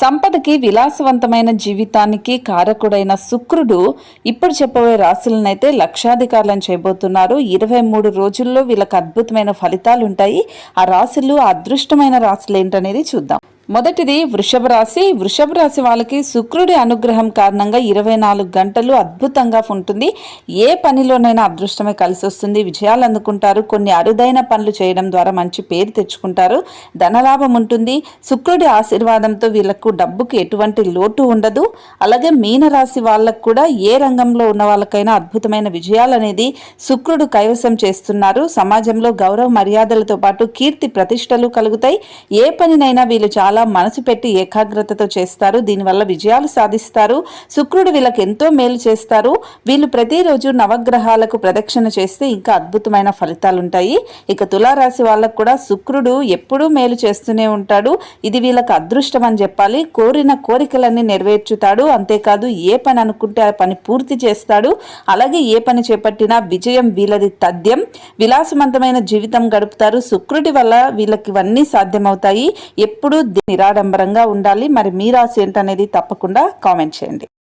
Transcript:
సంపదకి విలాసవంతమైన జీవితానికి కారకుడైన శుక్రుడు ఇప్పుడు చెప్పబోయే రాశులనైతే లక్షాధికారులను చేయబోతున్నారు. ఇరవై మూడు రోజుల్లో వీళ్ళకి అద్భుతమైన ఫలితాలు ఉంటాయి ఆ రాశులు అదృష్టమైన రాశులు ఏంటనేది చూద్దాం. మొదటిది వృషభ రాశి. వృషభ రాశి వాళ్ళకి శుక్రుడి అనుగ్రహం కారణంగా ఇరవై నాలుగు గంటలు అద్భుతంగా ఉంటుంది. ఏ పనిలోనైనా అదృష్టమే కలిసి వస్తుంది. విజయాలు అందుకుంటారు. కొన్ని అరుదైన పనులు చేయడం ద్వారా మంచి పేరు తెచ్చుకుంటారు. ధనలాభం ఉంటుంది. శుక్రుడి ఆశీర్వాదంతో వీళ్ళకు డబ్బుకి ఎటువంటి లోటు ఉండదు. అలాగే మీనరాశి వాళ్ళకు కూడా ఏ రంగంలో ఉన్న వాళ్ళకైనా అద్భుతమైన విజయాలు అనేది శుక్రుడు కైవసం చేస్తున్నారు. సమాజంలో గౌరవ మర్యాదలతో పాటు కీర్తి ప్రతిష్టలు కలుగుతాయి. ఏ పనినైనా వీళ్ళు చాలా మనసు పెట్టి ఏకాగ్రతతో చేస్తారు. దీనివల్ల విజయాలు సాధిస్తారు. శుక్రుడు వీళ్ళకి ఎంతో మేలు చేస్తారు. వీళ్ళు ప్రతిరోజు నవగ్రహాలకు ప్రదక్షిణ చేస్తే ఇంకా అద్భుతమైన ఫలితాలు ఉంటాయి ఇక తులారాశి వాళ్ళకు కూడా శుక్రుడు ఎప్పుడూ మేలు చేస్తూనే ఉంటాడు. ఇది వీళ్ళకి అదృష్టం అని చెప్పాలి. కోరిన కోరికలన్నీ నెరవేర్చుతాడు. అంతేకాదు ఏ పని అనుకుంటే ఆ పని పూర్తి చేస్తాడు. అలాగే ఏ పని చేపట్టినా విజయం వీళ్ళది తథ్యం. విలాసవంతమైన జీవితం గడుపుతారు. శుక్రుడి వల్ల వీళ్ళకి ఇవన్నీ సాధ్యమవుతాయి. ఎప్పుడూ నిరాడంబరంగా ఉండాలి. మరి మీ రాశి ఏంటనేది తప్పకుండా కామెంట్ చేయండి.